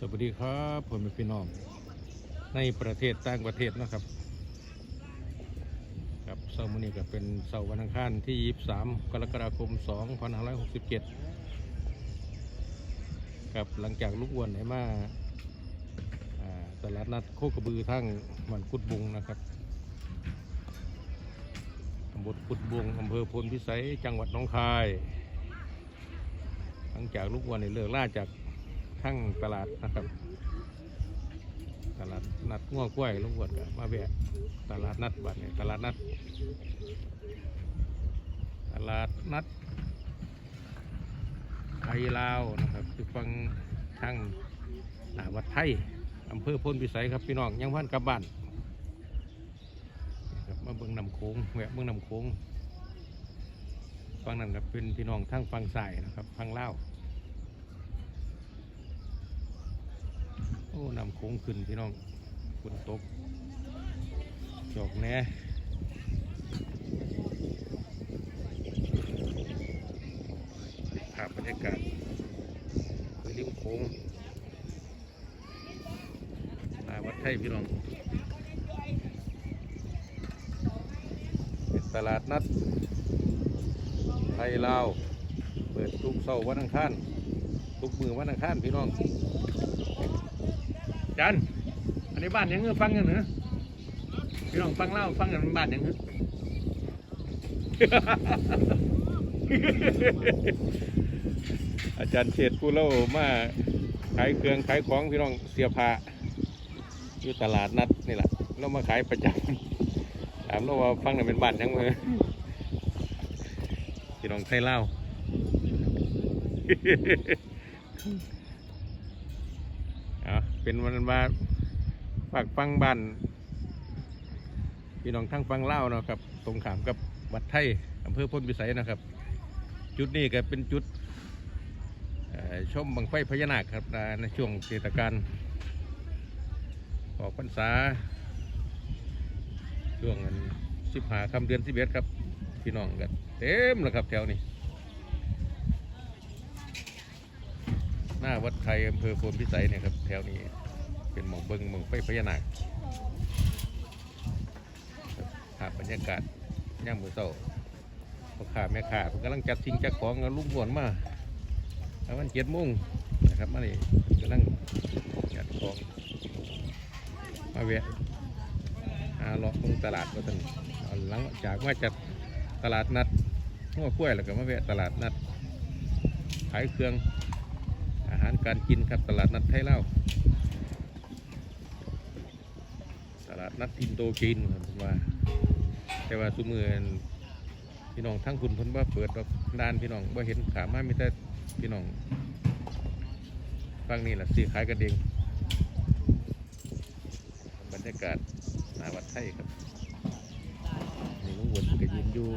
สวัสดีครับผมเป็นพี่น้อง ในประเทศต่างประเทศนะครับ ครับเสาร์มื้อนี้ก็เป็นเสาร์วันอังคารที่ 23 กรกฎาคม 2567ครับหลังจากลูกอ้วนไหนมาตลาดนัดโคกระบือทั้งมันกุดบุงนะครับตำบลกุดบุงอำเภอพลพิสัยจังหวัดน้องคาย หลังจากลูกอ้วนเนี่เลิกล่าจาก ทั้งตลาดนะครับ ตลาดนัดง่วงกล้วยลุงวดก็มาแวะตลาดนัดบัดเนี่ยตลาดนัด ตลาดนัดไทยลาวนะครับคือฟังทางหนาวัดไทยอำเภอพลพิสัยครับพี่น้องยังพันกลับบ้านนี่ครับมาเบิ่งนำโค้งแวะเบิ่งนำโค้งฟังนั้นครับเป็นพี่น้องทั้งฟังสายนะครับฟังเล่าว โอ้นำโค้งขึ้นพี่น้องฝนตกจอกแน่ภาพบรรยากาศคือริมโค้งหน้าวัดไทยพี่น้องเป็นตลาดนัด ไทยลาว เปิดทุกเสาร์วันอังคารทุกมือวันอังคารพี่น้อง จันอันนี้บ้านยังเงือฟังกันเหรอพี่น้องฟังเล่าฟังกันมันบ้านยังเงืออาจารย์เฉดผู้เล่ามาขายเครื่องขายของพี่น้องเสียผ้าอยู่ตลาดนัดนี่แหละเรามาขายประจำถามเราว่าฟังกันเป็นบ้านยังเงือพี่น้องไทยเล่า เป็นวันว่าฝากฟังบ้านพี่น้องทั้งฟังเล่าเนาะครับตรงขามกับวัดไทยอำเภอพ้นพิสัยนะครับ จุดนี้ก็เป็นจุดชมบังไฟพญานาคครับในช่วงเทศกาลออกพรรษา ช่วงสิบหาคำเดือนสิบเอ็ดครับ พี่น้องกันเต็มแล้วครับแถวนี้ หน้าวัดไทยอำเภอโพนพิสัยเนี่ยครับแถวนี้ เป็นหมองเบิงหมองไฟพญานาคภาพบรรยากาศย่างมือเศร้าพ่อค้าแม่ค้าผมกำลังจัดสิ่งจัดของกับลุงหวนมาแล้วมันเจ็ดโมงนะครับมานี่กำลังจัดของมาเวะหาเลาะตรงตลาดก็ท่านหลังจากมาจัดตลาดนัดหัวกล้วยแล้วก็มาแวะตลาดนัดขายเครื่องอาหารการกินครับตลาดนัดไทยเล่า ลาดนัดอินโดจีนครับผมว่า แต่ว่าสุมือนพี่น้องทั้งคุณเพิ่นว่าเปิดดอกด้านพี่น้องว่าเห็นขามามีแต่พี่น้องฟังนี่แหละสีขายกันเองบรรยากาศหนาวัดไทยครับนี่ลุงวนก็ยืนอยู่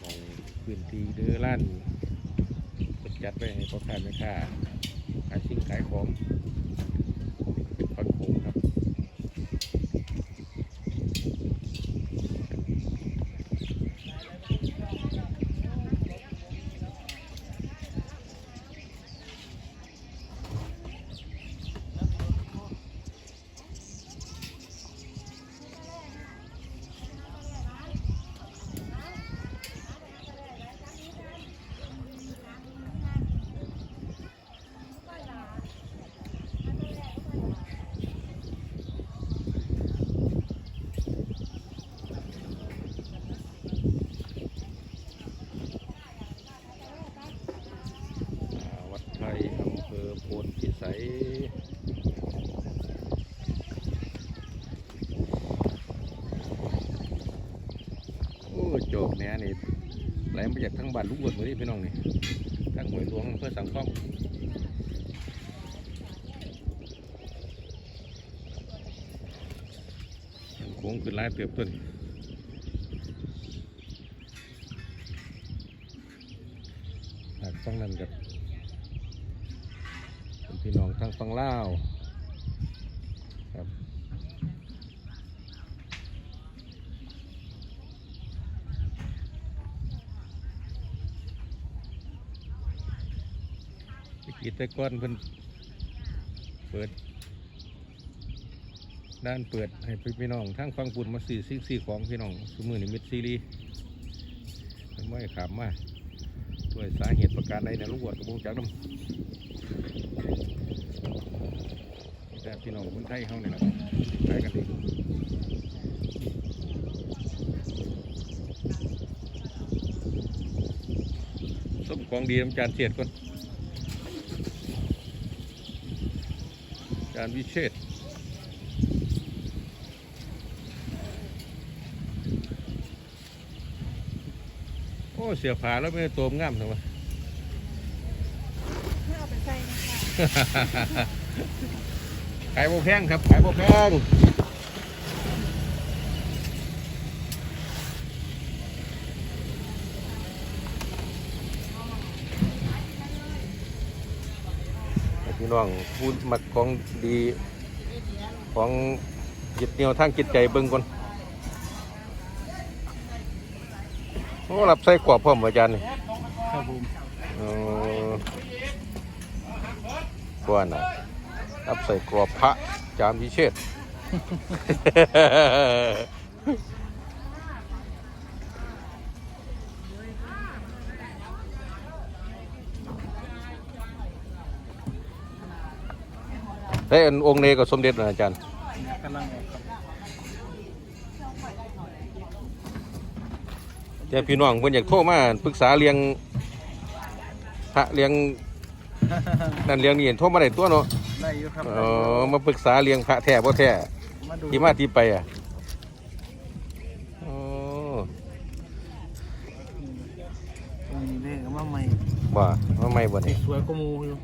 ของพื้นที่เดือล้านเปิดจัดไว้ให้พ่อค้าแม่ค้า ขายสิ่งขายของเป็นฟังโขงครับอ่าวัดไทยอำเภอโพนพิสัย โอ้โจกแหน่ยนี่ไหลมาจากทั้งบ้านลูกบดมือนี่พี่น้องนี่ทั้งหวยหลวงเพื่อสังข้อมโค้งขึ้นหลายเติบต้นทางฝั่งนั้นกับพี่น้องทางฝั่งล่าวครับ อีแต่ก้อนเพิ่นเปิด ด้านเปิดให้พี่น้องทั้งฟังปุ่นมาสี่สิ่งสี่ของพี่น้องสมือนิมิตซีรีส์มันไม่ขามมาด้วยสาเหตุประการใดเนลูกวัดกระบงจากน้ำแต่พี่น้องคนไทยเขาเนี่ยนะไปกันดีส้มของดีน้ำจานเสียดก่อน จานวิเชษโอ้ เสียผาแล้วไม่ได้ตัวงามทำไมเอาไปใส่นะคะ ขายโบแพงครับ ขายโบแพง พี่น้องพูดมักของดีของยึดเหนี่ยวทางจิตใจเบิ่งก่อนโอ้รับใส่กรอบพร้อมอาจารย์นี่ครับผมเออว่าน่ะรับใส่กรอบพระจามพิเชษ ได้อันองค์เนกับสมเด็จนะอาจารย์กำลังออกครับแต่พี่น้องเพิ่นอยากโทรมาปรึกษาเรียงพระเรียงนั่นเรียงนี่โทรมาได้ตัวเนาะได้อยู่ครับเออมาปรึกษาเรียงพระแท้บ่แท้มาดูที่มาที่ไปอะอ๋อนี่เลขมาใหม่บ่มาไม่บ่สีนี่สวยกว่าหมูอยู่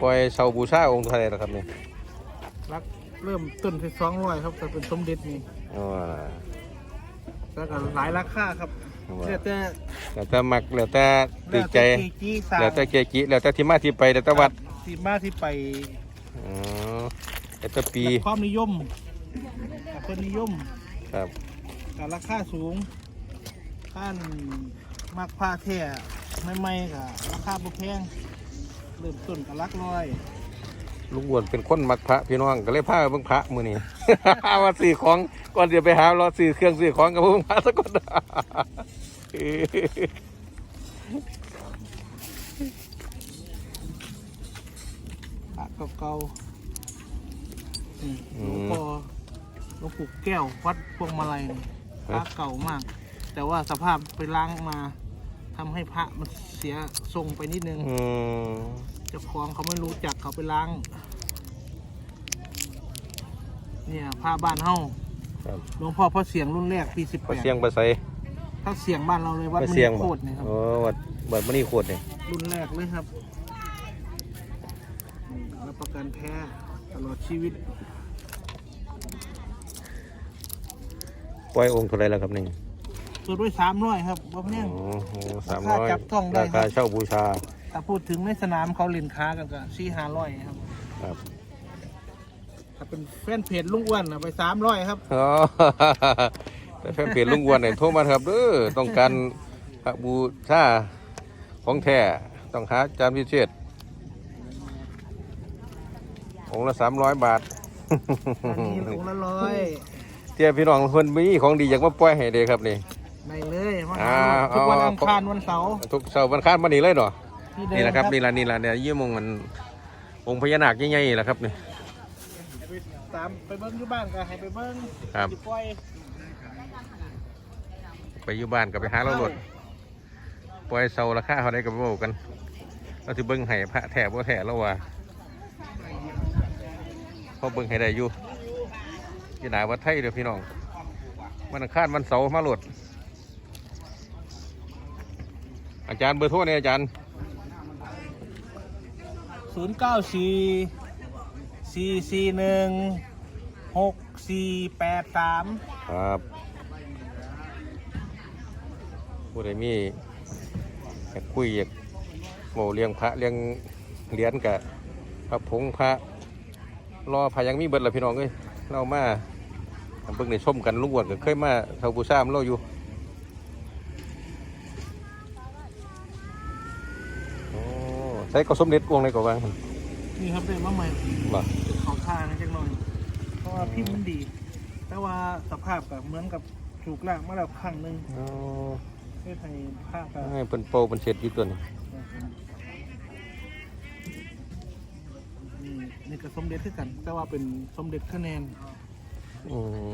ปล่อยเสาบูชาองค์เท่าไหร่ล่ะครับนี่รักเริ่มต้นที่สองร้อยครับแต่เป็นสมเด็จนี่อ๋อแล้วก็หลายราคาครับว่าแล้วแต่แล้วแต่มักแล้วแต่ติแล้วดใจแต่เกจีสาแล้วแต่เกจิแล้วแต่ที่มาที่ไปแล้วแต่วัดที่มาที่ไปอ๋อแล้วแต่ปีและความนิยมแต่คนนิยมครับกับราคาสูงท่านมักผ้าแท้ไม่ไม่ๆกับราคาบ่แพง เริ่มต้นกับลักร้อยลุงอ้วนเป็นคนมักพระพี่น้องก็เลยพาไปเบิ่งพระมื้อนี้มาซื้อของก่อนจะไปหารอซื้อเครื่องซื้อของกับเบิ่งพระสักก่อนพระเก่าๆนี่หลวงพ่อหลวงปู่แก้ววัดพวงมาลัยนี่พระเก่ามาก แต่ว่าสภาพไปล้างมา ทำให้พระมันเสียทรงไปนิดนึงอืมเจ้าของเขาไม่รู้จักเขาไปล้าง เนี่ยผ้าบ้านเฮาครับหลวงพ่อพระเสียงรุ่นแรกปีสิบไปแปดเสียงไปใส่ถ้าเสียงบ้านเราเลยวัดไปมันเสียงโคบ่ตรเนี่ยครับโอ้วัดวัดมณีโคตรนี่รุ่นแรกเลยครับนี่รับประกันแท้ตลอดชีวิตปล่อยองค์เท่าไหรแล้วครับนี่ ส่วนด้วยสามร้อยครับบ่แพโอ้งโหสามร้อยราคาจับต้องได้ราครัคาบเช่าบูชาถ้าพูดถึงในสนามเขาเล่นค้ากันก็สี่ห้าร้อยครับ ครับถ้าเป็นแฟนเพจลุงอ้วนน่ะไปสามร้อยครับ อ๋อแต่แฟนเพจลุงอ้วนเนี่ยโทรมาครับเด้อต้องการพระบูชาของแท้ต้องหาจานพิเศษองค์ละสามร้อยบาท อันนี้องค์ละร้อยเจ้าพี่น้องเพิ่นมีของดีอยากมาปล่อยให้เด้ครับนี่ ในเลยมาอ่าทุกวันเอาอังคารวันเสาร์ทุกเสาร์วันค้านมานี่เลยเนาะที่เดิมนี่แหละครับนี่ละนี่ละเนี่ยยี่โมงมันองค์พญานาคใหญ่ๆแหละครับนี่ ไปตามไปเบิ้งอยู่บ้านก็ให้ไปเบิ้งครับ สิปล่อยไปอยู่บ้านก็ไปหาเราโหลดปล่อยเสาราคาเท่าไรก็ไปบอกกันเราถือเบิ้งให้พระแถบว่าแถแล้วว่าพอเบิ้งให้ได้อยู่อยี่หนาวัดไทยเด้อพี่น้องวันอังคารวันเสาร์มาโหลด อา จารย์เบอร์โทรเนี่ยอาจารย์ศูนย์เก้าสี่สี่สี่หนึ่งหกสี่แปดสามครับผู้ใดมีอยากคุยอยากโมเลี้ยงพระเลี้ยงเหรียญกับพระผงพระรอพระยังมีเบิดละพี่น้องเอ้ยเรามาเบิ่งในชมกันลุงอ้วนก็เคยมาเท่าบูชามเราอยู่โอ้ ใส่ก็สมเด็จกวงในก็วางหั่นนี่ครับได้มาใหม่บ่เขาท่านะจังหน่อย เพราะว่าพิมพ์มันดี แต่ว่าสภาพกับเหมือนกับถูกลากมาแล้วครั้งหนึ่งอ๋อ เพื่อให้ภาพกับ ให้เพิ่นโปรเพิ่นเช็ดอยู่ตัวนี้นี่นี่ก็สมเด็จคือกัน แต่ว่าเป็นสมเด็จคะแนนอืม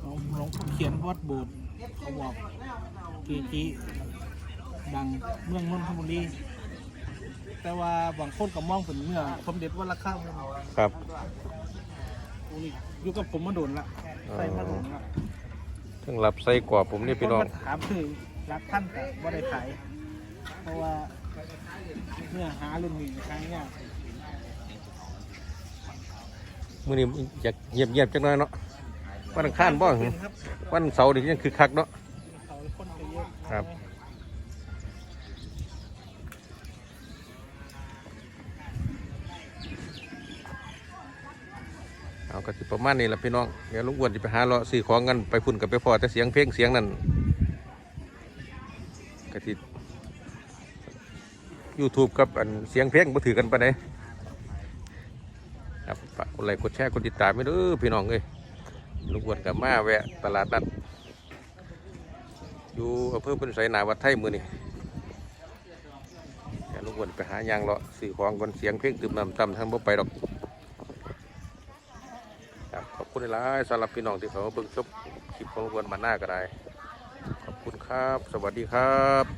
หลวงหลวงพ่อเขียนวัดโบสถ์เขาบอกกีกี ดังเมืองนนทบุรีแต่ว่าบางคนก็มองเป็นเมื่อสมเด็จวัดละข้ามครับนี่อยู่กับผมมาโดนละใส่มาโดนละถึงรับใส่กว่าผมนี่พี่น้องคมาถามคือรักท่านแต่ว่าได้ขายเพราะว่าเนื้อหาเรื่องนี้ครั้งเนี้ยมื้อนี้อยากเงียบๆจังหน่อยเนาะวันอังคารบ่หึครับวันเสาร์นี่ยังคือคักเนาะเขาคนไปเยอะครับ เอาก็สิประมาณนี้แหละพี่น้องเดี๋ยวลุงอ้วนจะไปหาเลาะซื้อของกันไปพุ่นกับไปพอแต่เสียงเพลงเสียงนั่นก็สิ YouTube กับอันเสียงเพลงมาถือกันไปไหนครับฝากกดไลค์กดแชร์กดติดตามไปเด้พี่น้องเอ้ยลุงอ้วนกับมาแวะตลาดนัดอยู่อำเภอพุนไสนาวัดไทยมือนี่ลุงอ้วนไปหายางเลาะซื้อของกันเสียงเพลงตื่มน้ำตำทางบ่ไปดอก ขอบคุณหลายสำหรับพี่น้องที่เขาเบิ่งชมคลิปของรวนมาหน้าก็ได้ ขอบคุณครับ สวัสดีครับ